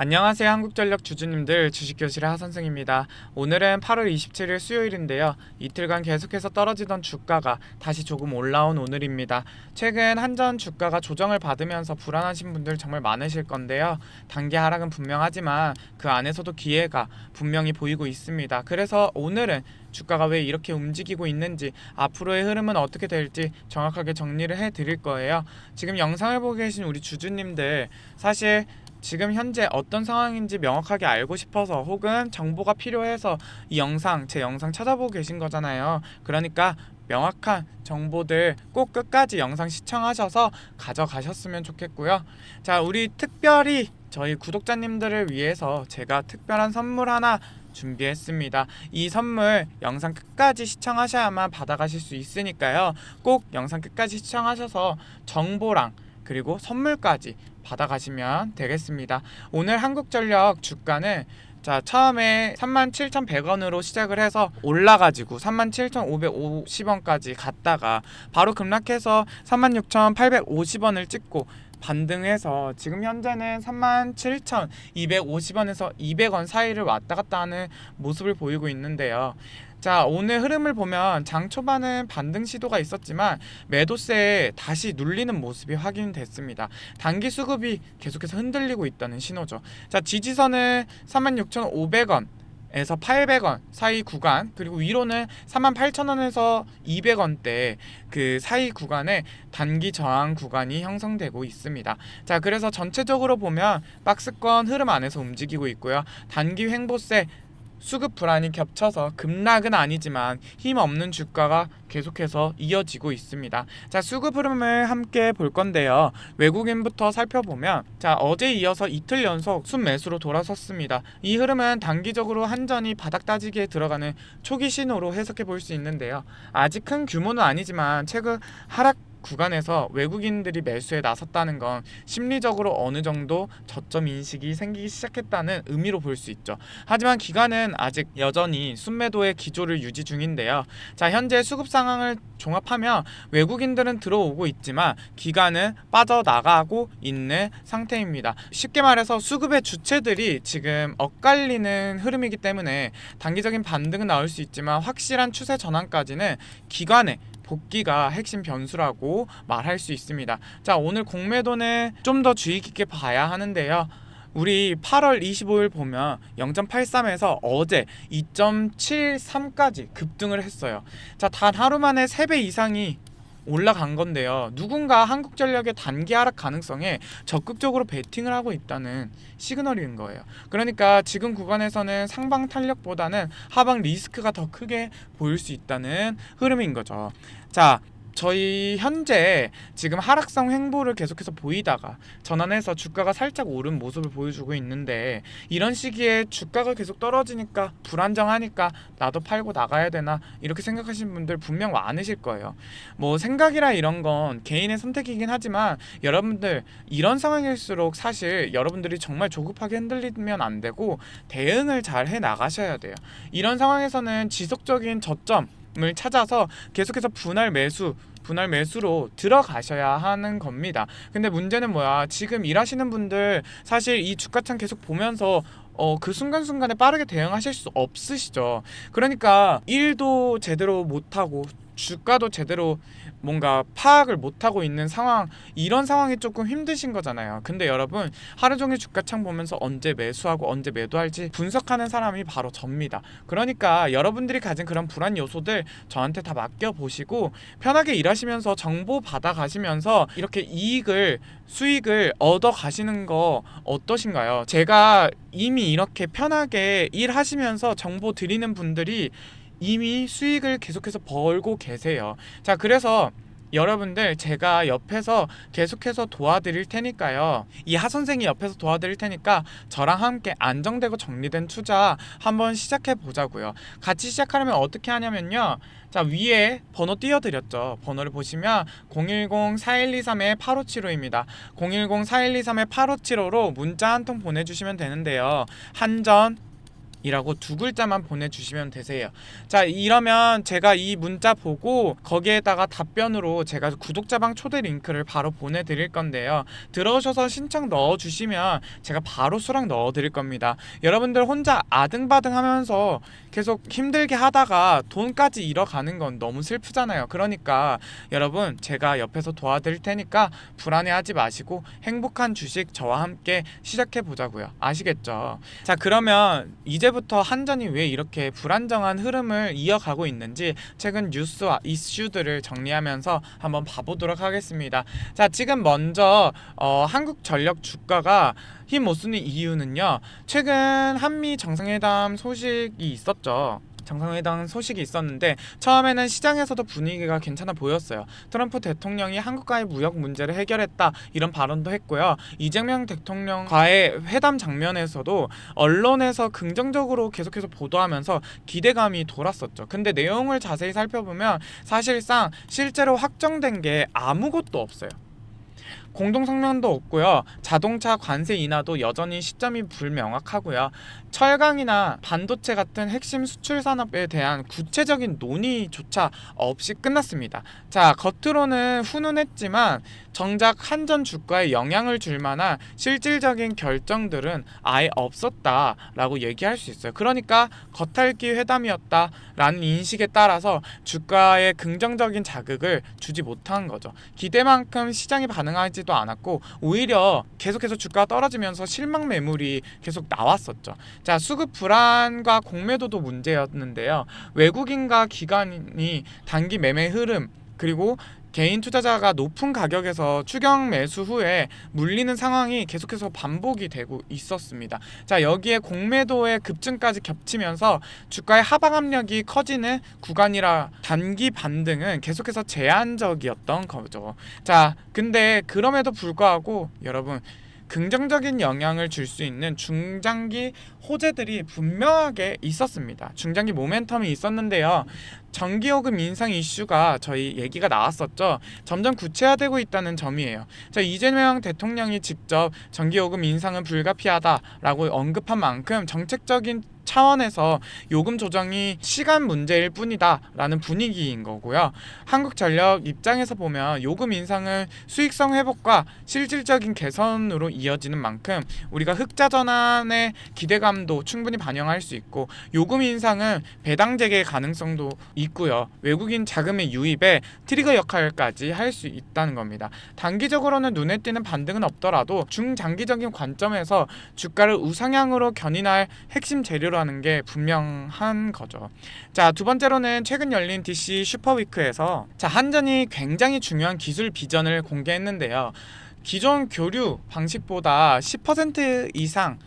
안녕하세요 한국전력 주주님들 주식교실의 하선생입니다. 오늘은 8월 27일 수요일인데요. 이틀간 계속해서 떨어지던 주가가 다시 조금 올라온 오늘입니다. 최근 한전 주가가 조정을 받으면서 불안하신 분들 정말 많으실 건데요. 단기 하락은 분명하지만 그 안에서도 기회가 분명히 보이고 있습니다. 그래서 오늘은 주가가 왜 이렇게 움직이고 있는지 앞으로의 흐름은 어떻게 될지 정확하게 정리를 해 드릴 거예요. 지금 영상을 보고 계신 우리 주주님들 사실 지금 현재 어떤 상황인지 명확하게 알고 싶어서 혹은 정보가 필요해서 이 영상 제 영상 찾아보고 계신 거잖아요. 그러니까 명확한 정보들 꼭 끝까지 영상 시청하셔서 가져가셨으면 좋겠고요. 자, 우리 특별히 저희 구독자님들을 위해서 제가 특별한 선물 하나 준비했습니다. 이 선물 영상 끝까지 시청하셔야만 받아가실 수 있으니까요. 꼭 영상 끝까지 시청하셔서 정보랑 그리고 선물까지 받아가시면 되겠습니다. 오늘 한국전력 주가는 자 처음에 37,100원으로 시작을 해서 올라가지고 37,550원까지 갔다가 바로 급락해서 36,850원을 찍고 반등해서 지금 현재는 37,250원에서 200원 사이를 왔다 갔다 하는 모습을 보이고 있는데요. 자 오늘 흐름을 보면 장 초반은 반등 시도가 있었지만 매도세에 다시 눌리는 모습이 확인됐습니다. 단기 수급이 계속해서 흔들리고 있다는 신호죠. 자 지지선은 36,500원 에서 800원 사이 구간 그리고 위로는 38,000원에서 200원대 그 사이 구간에 단기 저항 구간이 형성되고 있습니다. 자, 그래서 전체적으로 보면 박스권 흐름 안에서 움직이고 있고요. 단기 횡보세 수급 불안이 겹쳐서 급락은 아니지만 힘 없는 주가가 계속해서 이어지고 있습니다. 자, 수급 흐름을 함께 볼 건데요. 외국인부터 살펴보면 자, 어제 이어서 이틀 연속 순매수로 돌아섰습니다. 이 흐름은 단기적으로 한전이 바닥 따지기에 들어가는 초기 신호로 해석해 볼 수 있는데요. 아직 큰 규모는 아니지만 최근 하락 구간에서 외국인들이 매수에 나섰다는 건 심리적으로 어느 정도 저점 인식이 생기기 시작했다는 의미로 볼 수 있죠. 하지만 기간은 아직 여전히 순매도의 기조를 유지 중인데요. 자, 현재 수급 상황을 종합하면 외국인들은 들어오고 있지만 기간은 빠져나가고 있는 상태입니다. 쉽게 말해서 수급의 주체들이 지금 엇갈리는 흐름이기 때문에 단기적인 반등은 나올 수 있지만 확실한 추세 전환까지는 기간에 복귀가 핵심 변수라고 말할 수 있습니다. 자, 오늘 공매도는 좀 더 주의 깊게 봐야 하는데요. 우리 8월 25일 보면 0.83에서 어제 2.73까지 급등을 했어요. 자, 단 하루 만에 3배 이상이 올라간 건데요. 누군가 한국전력의 단기 하락 가능성에 적극적으로 베팅을 하고 있다는 시그널인 거예요. 그러니까 지금 구간에서는 상방 탄력보다는 하방 리스크가 더 크게 보일 수 있다는 흐름인 거죠. 자, 저희 현재 지금 하락성 횡보를 계속해서 보이다가 전환해서 주가가 살짝 오른 모습을 보여주고 있는데 이런 시기에 주가가 계속 떨어지니까 불안정하니까 나도 팔고 나가야 되나 이렇게 생각하시는 분들 분명 많으실 거예요. 뭐 생각이라 이런 건 개인의 선택이긴 하지만 여러분들 이런 상황일수록 사실 여러분들이 정말 조급하게 흔들리면 안 되고 대응을 잘 해 나가셔야 돼요. 이런 상황에서는 지속적인 저점 을 찾아서 계속해서 분할 매수 분할 매수로 들어가셔야 하는 겁니다. 근데 문제는 뭐야? 지금 일하시는 분들 사실 이 주가창 계속 보면서 어, 그 순간순간에 빠르게 대응하실 수 없으시죠. 그러니까 일도 제대로 못하고 주가도 제대로 뭔가 파악을 못하고 있는 상황 이런 상황이 조금 힘드신 거잖아요. 근데 여러분 하루 종일 주가창 보면서 언제 매수하고 언제 매도할지 분석하는 사람이 바로 접니다. 그러니까 여러분들이 가진 그런 불안 요소들 저한테 다 맡겨 보시고 편하게 일하시면서 정보 받아 가시면서 이렇게 이익을 수익을 얻어 가시는 거 어떠신가요? 제가 이미 이렇게 편하게 일하시면서 정보 드리는 분들이 이미 수익을 계속해서 벌고 계세요. 자, 그래서 여러분들 제가 옆에서 계속해서 도와드릴 테니까요. 이 하 선생이 옆에서 도와드릴 테니까 저랑 함께 안정되고 정리된 투자 한번 시작해 보자고요. 같이 시작하려면 어떻게 하냐면요. 자, 위에 번호 띄워드렸죠. 번호를 보시면 010-4123-8575입니다. 010-4123-8575로 문자 한 통 보내주시면 되는데요. 한전 이라고 두 글자만 보내주시면 되세요. 자 이러면 제가 이 문자 보고 거기에다가 답변으로 제가 구독자방 초대 링크를 바로 보내드릴 건데요. 들어오셔서 신청 넣어주시면 제가 바로 수락 넣어드릴 겁니다. 여러분들 혼자 아등바등 하면서 계속 힘들게 하다가 돈까지 잃어가는 건 너무 슬프잖아요. 그러니까 여러분 제가 옆에서 도와드릴 테니까 불안해하지 마시고 행복한 주식 저와 함께 시작해 보자고요. 아시겠죠? 자 그러면 이제부터 한전이 왜 이렇게 불안정한 흐름을 이어가고 있는지 최근 뉴스와 이슈들을 정리하면서 한번 봐보도록 하겠습니다. 자 지금 먼저 어, 한국전력 주가가 힘 못 쓰는 이유는요. 최근 한미 정상회담 소식이 있었 죠. 정상회담 소식이 있었는데 처음에는 시장에서도 분위기가 괜찮아 보였어요. 트럼프 대통령이 한국과의 무역 문제를 해결했다 이런 발언도 했고요. 이재명 대통령과의 회담 장면에서도 언론에서 긍정적으로 계속해서 보도하면서 기대감이 돌았었죠. 근데 내용을 자세히 살펴보면 사실상 실제로 확정된 게 아무것도 없어요. 공동 성명도 없고요. 자동차 관세 인하도 여전히 시점이 불명확하고요. 철강이나 반도체 같은 핵심 수출 산업에 대한 구체적인 논의조차 없이 끝났습니다. 자, 겉으로는 훈훈했지만 정작 한전 주가에 영향을 줄 만한 실질적인 결정들은 아예 없었다라고 얘기할 수 있어요. 그러니까 겉핥기 회담이었다라는 인식에 따라서 주가에 긍정적인 자극을 주지 못한 거죠. 기대만큼 시장이 반응하지 도 않았고 오히려 계속해서 주가가 떨어지면서 실망 매물이 계속 나왔었죠. 자, 수급 불안과 공매도도 문제였는데요. 외국인과 기관이 단기 매매 흐름 그리고 개인 투자자가 높은 가격에서 추경 매수 후에 물리는 상황이 계속해서 반복이 되고 있었습니다. 자, 여기에 공매도의 급증까지 겹치면서 주가의 하방 압력이 커지는 구간이라 단기 반등은 계속해서 제한적이었던 거죠. 자, 근데 그럼에도 불구하고 여러분 긍정적인 영향을 줄 수 있는 중장기 호재들이 분명하게 있었습니다. 중장기 모멘텀이 있었는데요. 전기요금 인상 이슈가 저희 얘기가 나왔었죠. 점점 구체화되고 있다는 점이에요. 자, 이재명 대통령이 직접 전기요금 인상은 불가피하다라고 언급한 만큼 정책적인 차원에서 요금 조정이 시간 문제일 뿐이다라는 분위기인 거고요. 한국전력 입장에서 보면 요금 인상은 수익성 회복과 실질적인 개선으로 이어지는 만큼 우리가 흑자 전환의 기대감도 충분히 반영할 수 있고 요금 인상은 배당 재개 가능성도 있고요. 외국인 자금의 유입에 트리거 역할까지 할 수 있다는 겁니다. 단기적으로는 눈에 띄는 반등은 없더라도 중장기적인 관점에서 주가를 우상향으로 견인할 핵심 재료 라는 게 분명한 거죠. 자, 두 번째로는 최근 열린 DC 슈퍼위크에서 자, 한전이 굉장히 중요한 기술 비전을 공개했는데요. 기존 교류 방식보다 10% 이상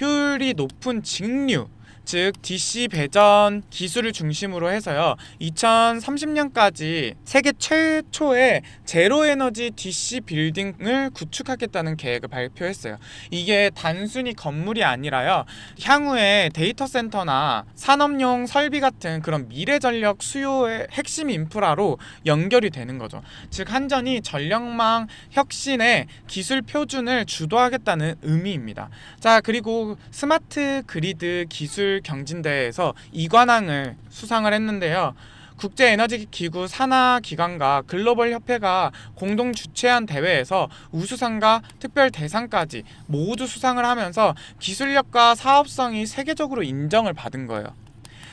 효율이 높은 직류 즉 DC 배전 기술을 중심으로 해서요. 2030년까지 세계 최초의 제로 에너지 DC 빌딩을 구축하겠다는 계획을 발표했어요. 이게 단순히 건물이 아니라요. 향후에 데이터 센터나 산업용 설비 같은 그런 미래 전력 수요의 핵심 인프라로 연결이 되는 거죠. 즉 한전이 전력망 혁신의 기술 표준을 주도하겠다는 의미입니다. 자, 그리고 스마트 그리드 기술 경진대회에서 이관왕을 수상을 했는데요. 국제에너지기구 산하기관과 글로벌 협회가 공동 주최한 대회에서 우수상과 특별 대상까지 모두 수상을 하면서 기술력과 사업성이 세계적으로 인정을 받은 거예요.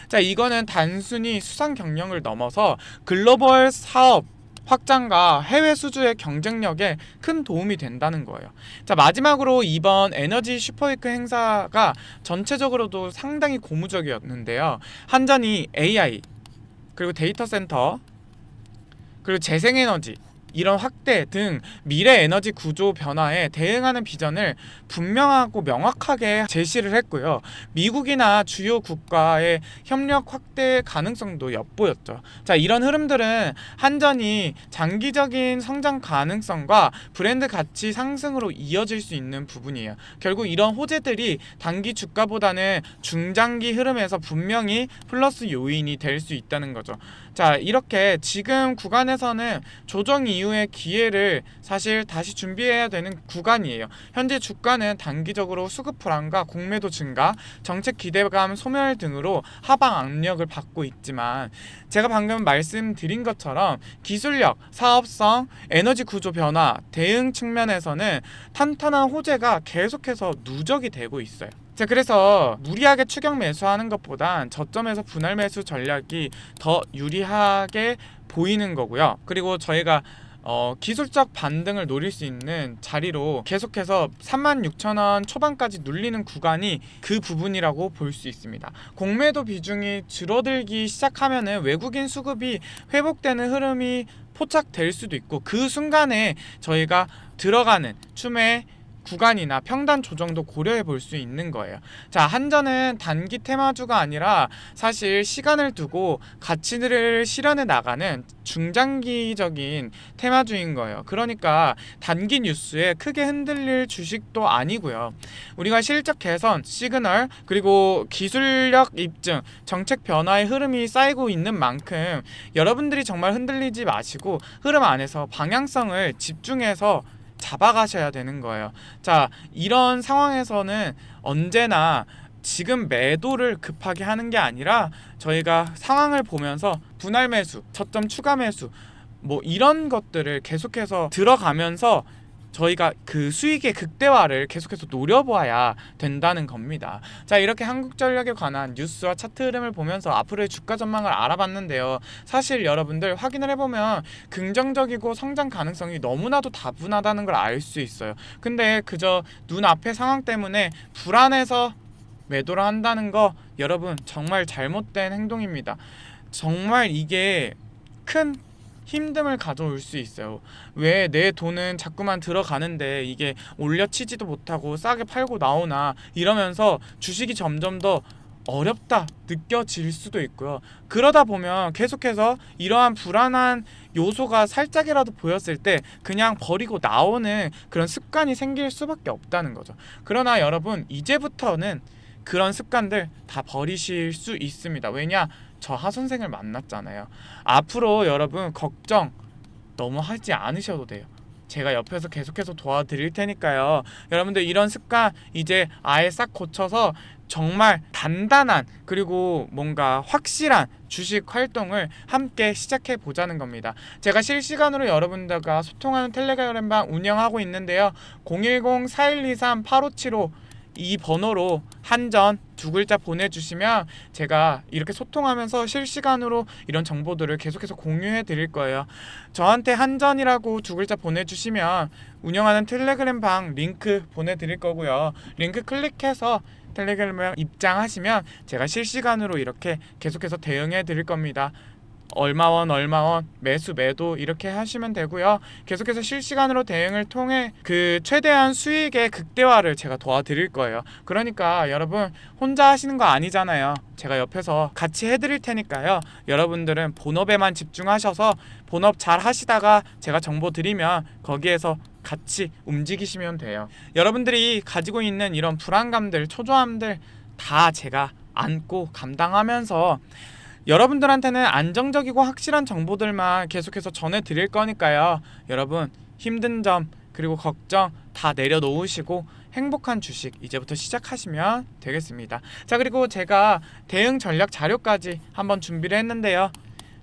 자, 이거는 단순히 수상 경력을 넘어서 글로벌 사업 확장과 해외 수주의 경쟁력에 큰 도움이 된다는 거예요. 자, 마지막으로 이번 에너지 슈퍼위크 행사가 전체적으로도 상당히 고무적이었는데요. 한전이 AI 그리고 데이터 센터 그리고 재생에너지 이런 확대 등 미래 에너지 구조 변화에 대응하는 비전을 분명하고 명확하게 제시를 했고요. 미국이나 주요 국가의 협력 확대 가능성도 엿보였죠. 자, 이런 흐름들은 한전이 장기적인 성장 가능성과 브랜드 가치 상승으로 이어질 수 있는 부분이에요. 결국 이런 호재들이 단기 주가보다는 중장기 흐름에서 분명히 플러스 요인이 될 수 있다는 거죠. 자, 이렇게 지금 구간에서는 조정 이후 의 기회를 사실 다시 준비해야 되는 구간이에요. 현재 주가는 단기적으로 수급 불안과 공매도 증가, 정책 기대감 소멸 등으로 하방 압력을 받고 있지만 제가 방금 말씀드린 것처럼 기술력, 사업성, 에너지 구조 변화, 대응 측면에서는 탄탄한 호재가 계속해서 누적이 되고 있어요. 자, 그래서 무리하게 추격 매수하는 것보단 저점에서 분할 매수 전략이 더 유리하게 보이는 거고요. 그리고 저희가 어, 기술적 반등을 노릴 수 있는 자리로 계속해서 36,000원 초반까지 눌리는 구간이 그 부분이라고 볼 수 있습니다. 공매도 비중이 줄어들기 시작하면은 외국인 수급이 회복되는 흐름이 포착될 수도 있고 그 순간에 저희가 들어가는 춤의 구간이나 평단 조정도 고려해 볼 수 있는 거예요. 자, 한전은 단기 테마주가 아니라 사실 시간을 두고 가치들을 실현해 나가는 중장기적인 테마주인 거예요. 그러니까 단기 뉴스에 크게 흔들릴 주식도 아니고요. 우리가 실적 개선, 시그널, 그리고 기술력 입증, 정책 변화의 흐름이 쌓이고 있는 만큼 여러분들이 정말 흔들리지 마시고 흐름 안에서 방향성을 집중해서 잡아가셔야 되는 거예요. 자, 이런 상황에서는 언제나 지금 매도를 급하게 하는 게 아니라 저희가 상황을 보면서 분할 매수, 저점 추가 매수 뭐 이런 것들을 계속해서 들어가면서 저희가 그 수익의 극대화를 계속해서 노려봐야 된다는 겁니다. 자, 이렇게 한국전력에 관한 뉴스와 차트 흐름을 보면서 앞으로의 주가 전망을 알아봤는데요. 사실 여러분들 확인을 해보면 긍정적이고 성장 가능성이 너무나도 다분하다는 걸 알 수 있어요. 근데 그저 눈앞의 상황 때문에 불안해서 매도를 한다는 거 여러분 정말 잘못된 행동입니다. 정말 이게 큰 힘듦을 가져올 수 있어요. 왜 내 돈은 자꾸만 들어가는데 이게 올려치지도 못하고 싸게 팔고 나오나 이러면서 주식이 점점 더 어렵다 느껴질 수도 있고요. 그러다 보면 계속해서 이러한 불안한 요소가 살짝이라도 보였을 때 그냥 버리고 나오는 그런 습관이 생길 수밖에 없다는 거죠. 그러나 여러분 이제부터는 그런 습관들 다 버리실 수 있습니다. 왜냐? 저 하선생을 만났잖아요. 앞으로 여러분 걱정 너무 하지 않으셔도 돼요. 제가 옆에서 계속해서 도와드릴 테니까요. 여러분들 이런 습관 이제 아예 싹 고쳐서 정말 단단한 그리고 뭔가 확실한 주식 활동을 함께 시작해 보자는 겁니다. 제가 실시간으로 여러분들과 소통하는 텔레그램 방 운영하고 있는데요. 010-4123-8575 이 번호로 한전 두 글자 보내주시면 제가 이렇게 소통하면서 실시간으로 이런 정보들을 계속해서 공유해 드릴 거예요. 저한테 한전이라고 두 글자 보내주시면 운영하는 텔레그램 방 링크 보내드릴 거고요. 링크 클릭해서 텔레그램 입장하시면 제가 실시간으로 이렇게 계속해서 대응해 드릴 겁니다. 얼마원 얼마원 매수 매도 이렇게 하시면 되고요. 계속해서 실시간으로 대응을 통해 그 최대한 수익의 극대화를 제가 도와드릴 거예요. 그러니까 여러분 혼자 하시는 거 아니잖아요. 제가 옆에서 같이 해드릴 테니까요. 여러분들은 본업에만 집중하셔서 본업 잘 하시다가 제가 정보 드리면 거기에서 같이 움직이시면 돼요. 여러분들이 가지고 있는 이런 불안감들, 초조함들 다 제가 안고 감당하면서 여러분들한테는 안정적이고 확실한 정보들만 계속해서 전해 드릴 거니까요. 여러분 힘든 점 그리고 걱정 다 내려놓으시고 행복한 주식 이제부터 시작하시면 되겠습니다. 자, 그리고 제가 대응 전략 자료까지 한번 준비를 했는데요.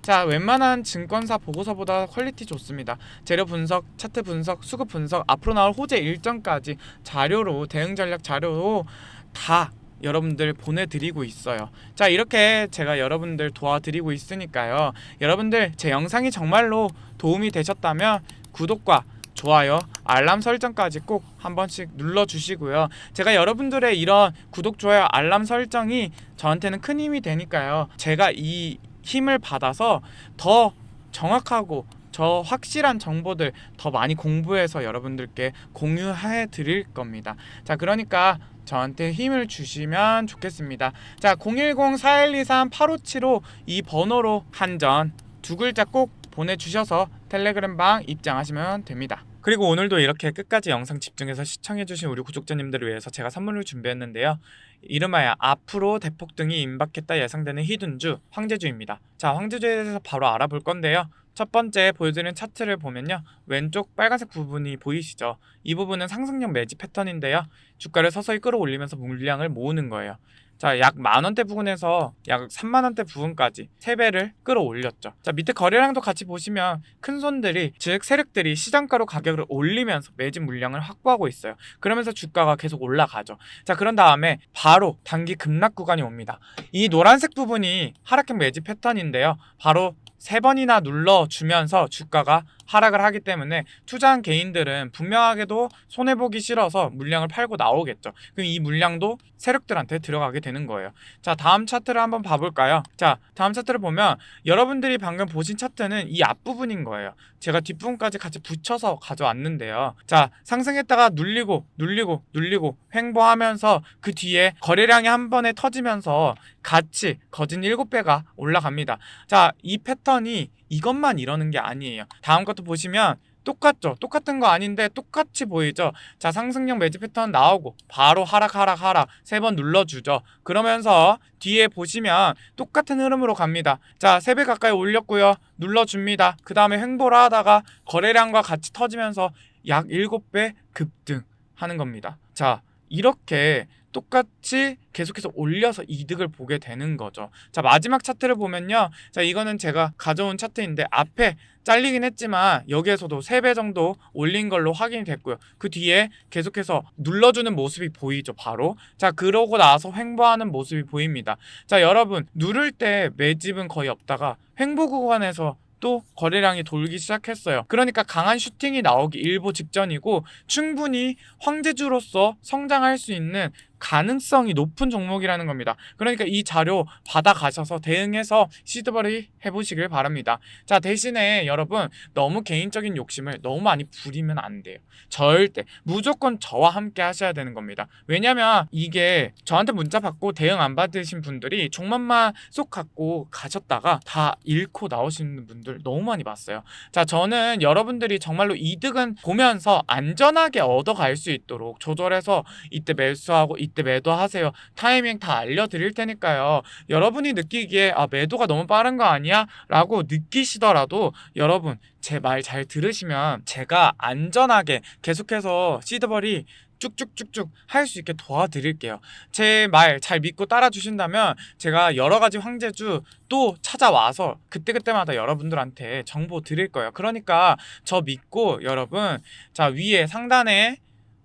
자, 웬만한 증권사 보고서보다 퀄리티 좋습니다. 재료 분석, 차트 분석, 수급 분석, 앞으로 나올 호재 일정까지 자료로 대응 전략 자료로 다 여러분들 보내드리고 있어요. 자 이렇게 제가 여러분들 도와드리고 있으니까요. 여러분들 제 영상이 정말로 도움이 되셨다면 구독과 좋아요, 알람 설정까지 꼭 한 번씩 눌러주시고요. 제가 여러분들의 이런 구독, 좋아요, 알람 설정이 저한테는 큰 힘이 되니까요. 제가 이 힘을 받아서 더 정확하고 저 확실한 정보들 더 많이 공부해서 여러분들께 공유해 드릴 겁니다. 자, 그러니까 저한테 힘을 주시면 좋겠습니다. 자, 010-4123-8575 이 번호로 한전 두 글자 꼭 보내주셔서 텔레그램 방 입장하시면 됩니다. 그리고 오늘도 이렇게 끝까지 영상 집중해서 시청해주신 우리 구독자님들을 위해서 제가 선물을 준비했는데요. 이름하여 앞으로 대폭등이 임박했다 예상되는 히든주 황제주입니다. 자, 황제주에 대해서 바로 알아볼 건데요. 첫 번째 보여드리는 차트를 보면요. 왼쪽 빨간색 부분이 보이시죠? 이 부분은 상승력 매집 패턴인데요. 주가를 서서히 끌어올리면서 물량을 모으는 거예요. 자, 약 만원대 부근에서 약 3만원대 부근까지 3배를 끌어올렸죠. 자, 밑에 거래량도 같이 보시면 큰 손들이, 즉 세력들이 시장가로 가격을 올리면서 매집 물량을 확보하고 있어요. 그러면서 주가가 계속 올라가죠. 자, 그런 다음에 바로 단기 급락 구간이 옵니다. 이 노란색 부분이 하락형 매집 패턴인데요. 바로 세 번이나 눌러주면서 주가가 하락을 하기 때문에 투자한 개인들은 분명하게도 손해 보기 싫어서 물량을 팔고 나오겠죠. 그럼 이 물량도 세력들한테 들어가게 되는 거예요. 자, 다음 차트를 한번 봐볼까요? 자, 다음 차트를 보면 여러분들이 방금 보신 차트는 이 앞부분인 거예요. 제가 뒷부분까지 같이 붙여서 가져왔는데요. 자, 상승했다가 눌리고, 눌리고, 눌리고, 횡보하면서 그 뒤에 거래량이 한 번에 터지면서 같이 거진 7배가 올라갑니다. 자, 이 패턴이 이것만 이러는 게 아니에요. 다음 것도 보시면 똑같죠? 똑같은 거 아닌데 똑같이 보이죠? 자, 상승력 매집 패턴 나오고 바로 하락 하락 하락 세 번 눌러주죠. 그러면서 뒤에 보시면 똑같은 흐름으로 갑니다. 자, 3배 가까이 올렸고요. 눌러줍니다. 그 다음에 횡보를 하다가 거래량과 같이 터지면서 약 7배 급등 하는 겁니다. 자, 이렇게 똑같이 계속해서 올려서 이득을 보게 되는 거죠. 자, 마지막 차트를 보면요. 자, 이거는 제가 가져온 차트인데 앞에 잘리긴 했지만 여기에서도 3배 정도 올린 걸로 확인이 됐고요. 그 뒤에 계속해서 눌러주는 모습이 보이죠, 바로. 자, 그러고 나서 횡보하는 모습이 보입니다. 자, 여러분, 누를 때 매집은 거의 없다가 횡보 구간에서 또 거래량이 돌기 시작했어요. 그러니까 강한 슈팅이 나오기 일보 직전이고 충분히 황제주로서 성장할 수 있는 가능성이 높은 종목이라는 겁니다. 그러니까 이 자료 받아가셔서 대응해서 시드버리 해보시길 바랍니다. 자, 대신에 여러분 너무 개인적인 욕심을 너무 많이 부리면 안 돼요. 절대. 무조건 저와 함께 하셔야 되는 겁니다. 왜냐면 이게 저한테 문자 받고 대응 안 받으신 분들이 종만만 쏙 갖고 가셨다가 다 잃고 나오시는 분들 너무 많이 봤어요. 자, 저는 여러분들이 정말로 이득은 보면서 안전하게 얻어갈 수 있도록 조절해서 이때 매수하고 이때 매도하세요. 타이밍 다 알려드릴 테니까요. 여러분이 느끼기에 아 매도가 너무 빠른 거 아니야? 라고 느끼시더라도 여러분 제 말 잘 들으시면 제가 안전하게 계속해서 시드버리 쭉쭉쭉쭉 할 수 있게 도와드릴게요. 제 말 잘 믿고 따라 주신다면 제가 여러 가지 황제주 또 찾아와서 그때그때마다 여러분들한테 정보 드릴 거예요. 그러니까 저 믿고 여러분 자 위에 상단에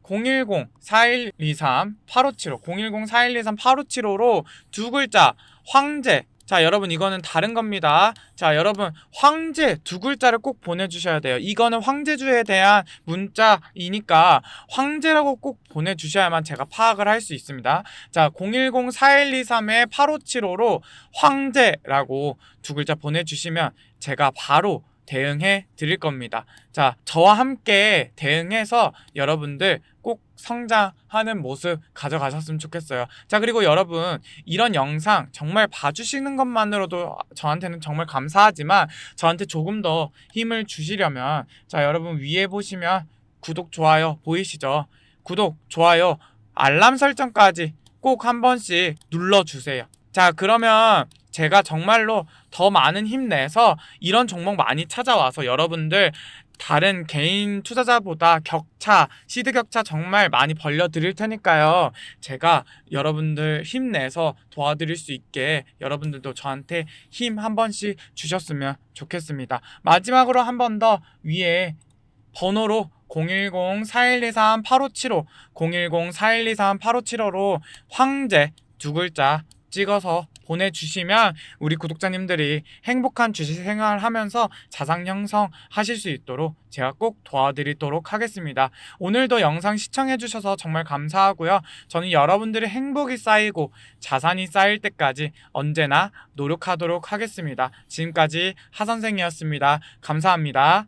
010-4123-8575 010-4123-8575로 두 글자 황제. 자 여러분 이거는 다른 겁니다. 자 여러분 황제 두 글자를 꼭 보내주셔야 돼요. 이거는 황제주에 대한 문자이니까 황제라고 꼭 보내주셔야만 제가 파악을 할 수 있습니다. 자 010-4123-8575로 황제라고 두 글자 보내주시면 제가 바로 대응해 드릴 겁니다. 자, 저와 함께 대응해서 여러분들 꼭 성장하는 모습 가져가셨으면 좋겠어요. 자, 그리고 여러분, 이런 영상 정말 봐주시는 것만으로도 저한테는 정말 감사하지만 저한테 조금 더 힘을 주시려면 자, 여러분 위에 보시면 구독, 좋아요 보이시죠? 구독, 좋아요, 알람 설정까지 꼭 한 번씩 눌러주세요. 자, 그러면 제가 정말로 더 많은 힘내서 이런 종목 많이 찾아와서 여러분들 다른 개인 투자자보다 격차, 시드 격차 정말 많이 벌려 드릴 테니까요. 제가 여러분들 힘내서 도와드릴 수 있게 여러분들도 저한테 힘 한 번씩 주셨으면 좋겠습니다. 마지막으로 한 번 더 위에 번호로 010-4123-8575, 010-4123-8575로 황제 두 글자 찍어서 보내주시면 우리 구독자님들이 행복한 주식 생활 하면서 자산 형성 하실 수 있도록 제가 꼭 도와드리도록 하겠습니다. 오늘도 영상 시청해주셔서 정말 감사하고요. 저는 여러분들의 행복이 쌓이고 자산이 쌓일 때까지 언제나 노력하도록 하겠습니다. 지금까지 하선생이었습니다. 감사합니다.